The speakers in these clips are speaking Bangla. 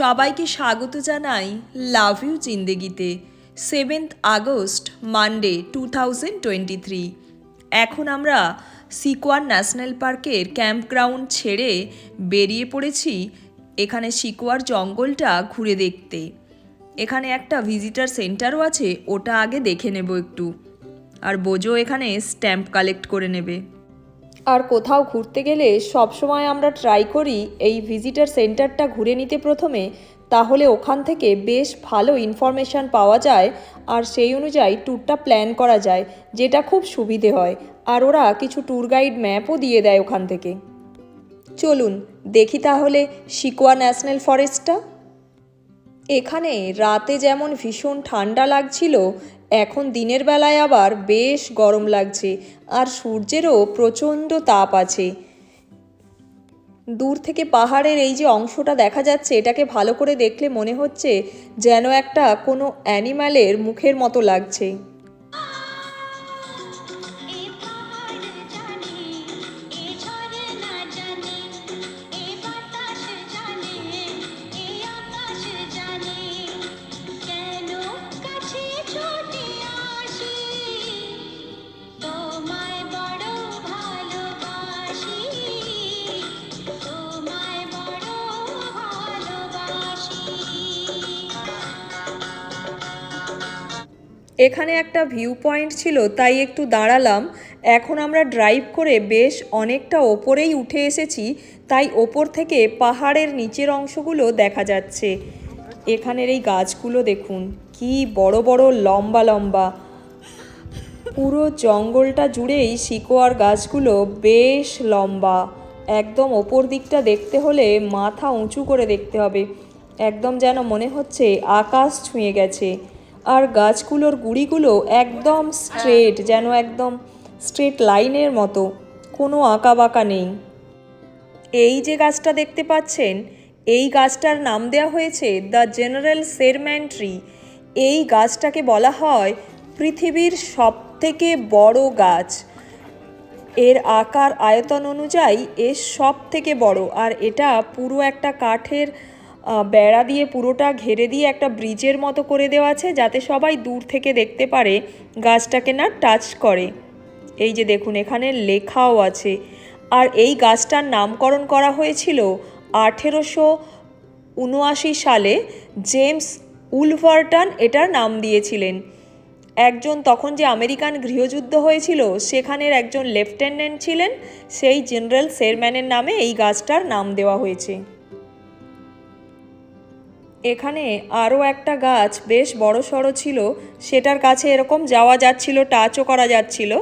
সবাইকে স্বাগত জানাই love you জিন্দেগিতে। Seventh August, Monday, two thousand twenty three. এখন আমরা সিকোয়ার ন্যাশনাল পার্কের ক্যাম্প গ্রাউন্ড ছেড়ে বেরিয়ে পড়েছি এখানে সিকোয়ার জঙ্গলটা ঘুরে দেখতে। এখানে একটা ভিজিটার সেন্টারও আছে, ওটা আগে দেখে নেব একটু। আর বোজো এখানে স্ট্যাম্প কালেক্ট করে নেবে। আর কোথাও ঘুরতে গেলে সবসময় আমরা ট্রাই করি এই ভিজিটার সেন্টারটা ঘুরে নিতে প্রথমে, তাহলে ওখান থেকে বেশ ভালো ইনফরমেশান পাওয়া যায় আর সেই অনুযায়ী ট্যুরটা প্ল্যান করা যায়, যেটা খুব সুবিধে হয়। আর ওরা কিছু ট্যুর গাইড ম্যাপও দিয়ে দেয় ওখান থেকে। চলুন, দেখি তাহলে সিকোয়া ন্যাশনাল ফরেস্টটা এখানে রাতে যেমন ভীষণ ঠান্ডা লাগছিল এখন দিনের বেলায় আবার বেশ গরম লাগছে আর সূর্যেরও প্রচণ্ড তাপ আছে। দূর থেকে পাহাড়ের এই যে অংশটা দেখা যাচ্ছে, এটাকে ভালো করে দেখলে মনে হচ্ছে যেন একটা কোনো অ্যানিম্যালের মুখের মতো লাগছে। এখানে একটা ভিউ পয়েন্ট ছিল, তাই একটু দাঁড়ালাম। এখন আমরা ড্রাইভ করে বেশ অনেকটা ওপরেই উঠে এসেছি, তাই ওপর থেকে পাহাড়ের নিচের অংশগুলো দেখা যাচ্ছে। এখানের এই গাছগুলো দেখুন, কি বড় বড় লম্বা লম্বা। পুরো জঙ্গলটা জুড়েই শিকোয়ার গাছগুলো বেশ লম্বা। একদম ওপর দিকটা দেখতে হলে মাথা উঁচু করে দেখতে হবে। একদম যেন মনে হচ্ছে আকাশ ছুঁয়ে গেছে। আর গাছগুলোর গুড়িগুলো একদম স্ট্রেট যেন একদম স্ট্রেট লাইনের মতো, কোনো আঁকা বাঁকা নেই। এই যে গাছটা দেখতে পাচ্ছেন, এই গাছটার নাম দেওয়া হয়েছে দ্য জেনারেল সেরম্যান ট্রি। এই গাছটাকে বলা হয় পৃথিবীর সবথেকে বড় গাছ। এর আকার, আয়তন অনুযায়ী এর সব থেকে বড়, আর এটা পুরো একটা কাঠের বেড়া দিয়ে পুরোটা ঘেরে দিয়ে একটা ব্রিজের মতো করে দেওয়া আছে যাতে সবাই দূর থেকে দেখতে পারে গাছটাকে না টাচ করে। এই যে দেখুন, এখানে লেখাও আছে। আর এই গাছটার নামকরণ করা হয়েছিল আঠেরোশো উনআশি সালে জেমস উলভারটন এটার নাম দিয়েছিলেন। একজন তখন যে আমেরিকান গৃহযুদ্ধ হয়েছিল, সেখানের একজন লেফটেন্যান্ট ছিলেন, সেই জেনারেল শেরম্যানের নামে এই গাছটার নাম দেওয়া হয়েছে। এখানে আরও একটা গাছ বেশ বড় সড়ো ছিল, সেটার কাছে এরকম যাওয়া যাচ্ছিল টাচও করা যাচ্ছিল।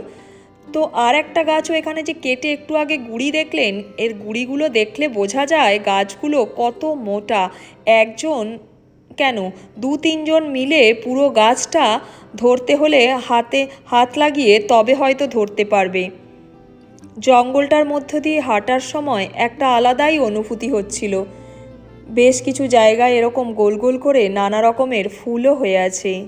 তো আর একটা গাছও এখানে যে কেটে একটু আগে গুড়ি দেখলেন, এর গুড়িগুলো দেখলে বোঝা যায় গাছগুলো কত মোটা। একজন, কেন? দু তিনজন মিলে পুরো গাছটা ধরতে হলে হাতে হাত লাগিয়ে তবে হয়তো ধরতে পারবে। জঙ্গলটার মধ্য দিয়ে হাঁটার সময় একটা আলাদাই অনুভূতি হচ্ছিল। বেশ কিছু জায়গায় এরকম গোল গোল করে নানা রকমের ফুলও হয়ে আছে।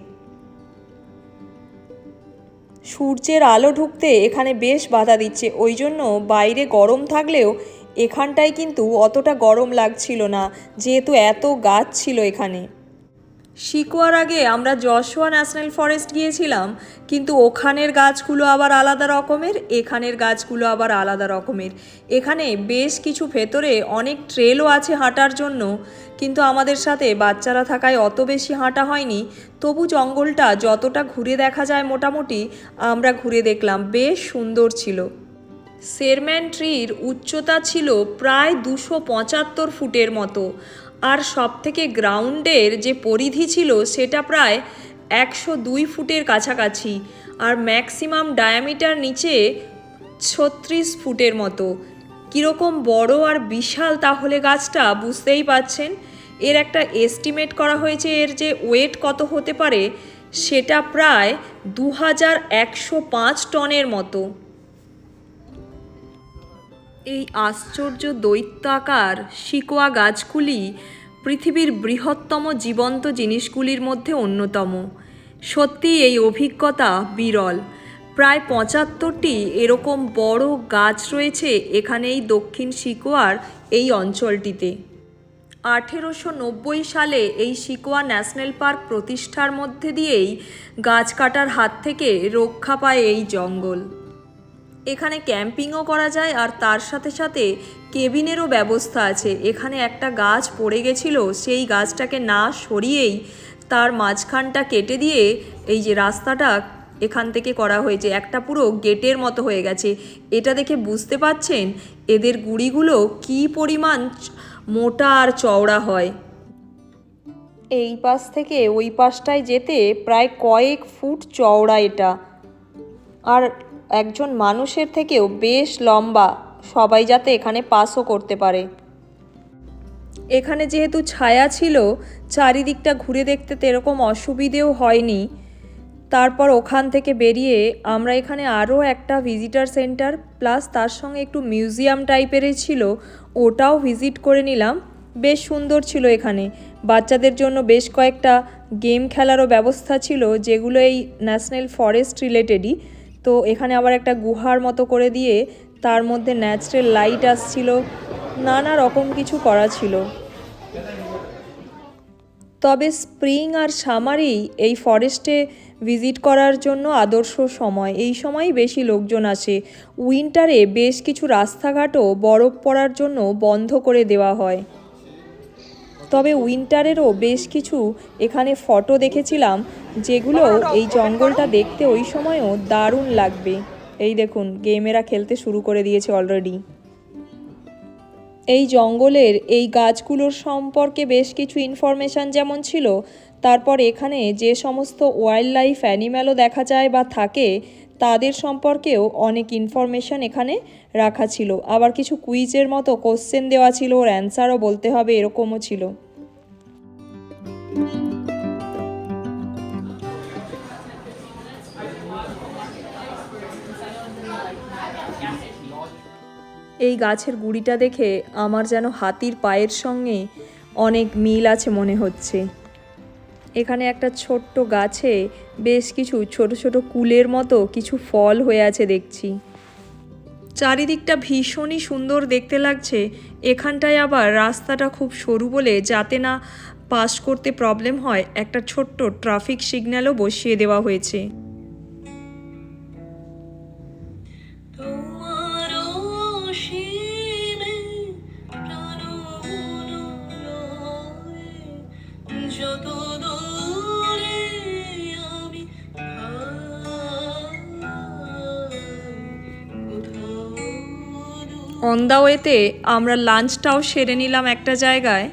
সূর্যের আলো ঢুকতে এখানে বেশ বাধা দিচ্ছে, ওই জন্য বাইরে গরম থাকলেও এখানটায় কিন্তু অতটা গরম লাগছিল না, যেহেতু এত গাছ ছিল এখানে। শিকোয়ার আগে আমরা যশোয়া ন্যাশনাল ফরেস্ট গিয়েছিলাম, কিন্তু ওখানের গাছগুলো আবার আলাদা রকমের, এখানের গাছগুলো আবার আলাদা রকমের। এখানে বেশ কিছু ভেতরে অনেক ট্রেলও আছে হাঁটার জন্য, কিন্তু আমাদের সাথে বাচ্চারা থাকায় অত বেশি হাঁটা হয়নি। তবু জঙ্গলটা যতটা ঘুরে দেখা যায় মোটামুটি আমরা ঘুরে দেখলাম, বেশ সুন্দর ছিল। শেরম্যান ট্রির উচ্চতা ছিল প্রায় দুশো পঁচাত্তর ফুটের মতো। আর সব থেকে গ্রাউন্ডের যে পরিধি ছিল সেটা প্রায় একশো দুই ফুটের কাছাকাছি আর ম্যাক্সিমাম ডায়ামিটার নিচে ছত্রিশ ফুটের মতো। কীরকম বড় আর বিশাল তাহলে গাছটা বুঝতেই পাচ্ছেন। এর একটা এস্টিমেট করা হয়েছে এর যে ওয়েট কত হতে পারে সেটা প্রায় দু হাজার একশো পাঁচ টনের মতো। এই আশ্চর্য দৈত্যাকার শিকোয়া গাছগুলি পৃথিবীর বৃহত্তম জীবন্ত জিনিসগুলির মধ্যে অন্যতম। সত্যি এই অভিজ্ঞতা বিরল। প্রায় পঁচাত্তরটি এরকম বড় গাছ রয়েছে এখানে এই দক্ষিণ শিকোয়ার এই অঞ্চলটিতে। আঠেরোশো নব্বই সালে এই সিকোয়া ন্যাশনাল পার্ক প্রতিষ্ঠার মধ্যে দিয়েই গাছ কাটার হাত থেকে রক্ষা পায় এই জঙ্গল। এখানে ক্যাম্পিংও করা যায় আর তার সাথে সাথে কেবিনেরও ব্যবস্থা আছে। এখানে একটা গাছ পড়ে গেছিল, সেই গাছটাকে না সরিয়েই তার মাঝখানটা কেটে দিয়ে এই যে রাস্তাটা এখান থেকে করা হয়েছে। একটা পুরো গেটের মতো হয়ে গেছে। এটা দেখে বুঝতে পাচ্ছেন এদের গুড়িগুলো কী পরিমাণ মোটা আর চওড়া হয়। এই পাশ থেকে ওই পাশটায় যেতে প্রায় কয়েক ফুট চওড়া এটা। আর একজন মানুষের থেকেও বেশ লম্বা। সবাই যাতে এখানে পাসও করতে পারে। এখানে যেহেতু ছায়া ছিল, চারিদিকটা ঘুরে দেখতে তো এরকম অসুবিধেও হয়নি। তারপর ওখান থেকে বেরিয়ে আমরা এখানে আরও একটা ভিজিটার সেন্টার প্লাস তার সঙ্গে একটু মিউজিয়াম টাইপেরই ছিল, ওটাও ভিজিট করে নিলাম। বেশ সুন্দর ছিল এখানে। বাচ্চাদের জন্য বেশ কয়েকটা গেম খেলারও ব্যবস্থা ছিল, যেগুলো এই ন্যাশনাল ফরেস্ট রিলেটেডই তো এখানে আবার একটা গুহার মতো করে দিয়ে তার মধ্যে ন্যাচারাল লাইট আসছিল, নানা রকম কিছু করা ছিল। তবে স্প্রিং আর সামারই এই ফরেস্টে ভিজিট করার জন্য আদর্শ সময়। এই সময়ই বেশি লোকজন আসে। উইন্টারে বেশ কিছু রাস্তাঘাটও বরফ পড়ার জন্য বন্ধ করে দেওয়া হয়। তবে উইন্টারেরও বেশ কিছু এখানে ফটো দেখেছিলাম, যেগুলো এই জঙ্গলটা দেখতে ওই সময়ও দারুণ লাগবে। এই দেখুন, গেমেরা খেলতে শুরু করে দিয়েছে অলরেডি এই জঙ্গলের এই গাছগুলোর সম্পর্কে বেশ কিছু ইনফরমেশান যেমন ছিল, তারপর এখানে যে সমস্ত ওয়াইল্ড লাইফ অ্যানিম্যালও দেখা যায় বা থাকে তাদের সম্পর্কেও অনেক ইনফরমেশান এখানে রাখা ছিল। আবার কিছু কুইজের মতো কোশ্চেন দেওয়া ছিল, ওর অ্যান্সারও বলতে হবে, এরকমও ছিল। এই গাছের গুড়িটা দেখে আমার যেন হাতির পায়ের সঙ্গে অনেক মিল আছে মনে হচ্ছে। এখানে একটা ছোট্ট গাছে বেশ কিছু ছোট ছোট কুলের মতো কিছু ফল হয়ে আছে দেখছি। চারিদিকটা ভীষণই সুন্দর দেখতে লাগছে। এখানটায় আবার রাস্তাটা খুব সরু বলে যাতে না পাস করতে প্রবলেম হয়, একটা ছোট্ট ট্রাফিক সিগন্যালও বসিয়ে দেওয়া হয়েছে। যত অন দ্য ওয়েতে আমরা লাঞ্চটাও সেরে নিলাম একটা জায়গায়।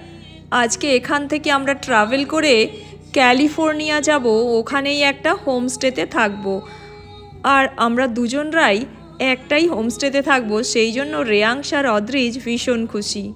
আজকে এখান থেকে আমরা ট্রাভেল করে ক্যালিফোর্নিয়া যাব, ওখানেই একটা হোমস্টেতে থাকব। আর আমরা দুজনরাই একটাই হোমস্টেতে থাকব, সেই জন্য রেয়াংশ আর অদ্রিজ ভীষণ খুশি।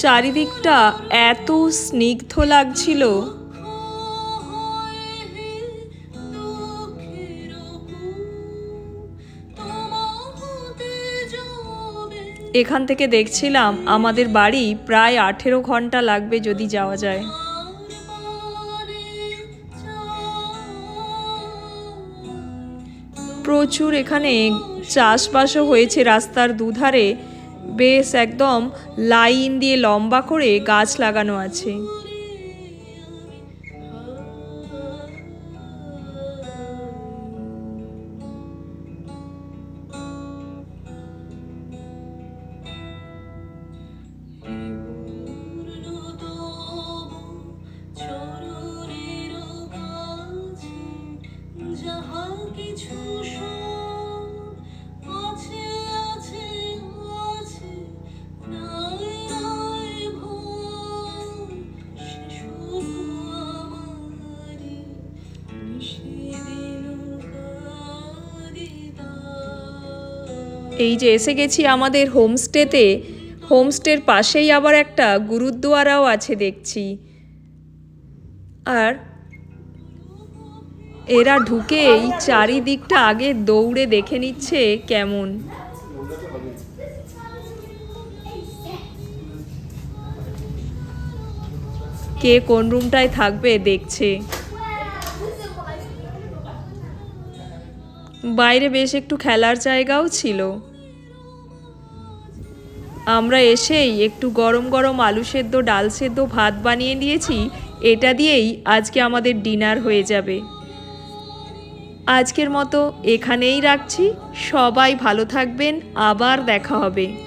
চারিদিকটা এত স্নিগ্ধ লাগছিল। এখান থেকে দেখছিলাম আমাদের বাড়ি প্রায় আঠেরো ঘণ্টা লাগবে যদি যাওয়া যায়। প্রচুর এখানে চাষবাসও হয়েছে রাস্তার দুধারে। বেশ একদম লাইন দিয়ে লম্বা করে গাছ লাগানো আছে। এই যে এসে গেছি আমাদের হোমস্টেতে, হোমস্টের পাশেই আবার একটা গুরুদ্বারাও আছে দেখছি। আর এরা ঢুকেই চারিদিকটা আগে দৌড়ে দেখে নিচ্ছে কেমন। কে কোন রুমটায় থাকবে দেখছে। বাইরে বেশ একটু খেলার জায়গাও ছিল। আমরা এসেই একটু গরম গরম আলু সেদ্ধ, ডাল সেদ্ধ, ভাত বানিয়ে নিয়েছি। এটা দিয়েই আজকে আমাদের ডিনার হয়ে যাবে। আজকের মতো এখানেই রাখছি। সবাই ভালো থাকবেন। আবার দেখা হবে।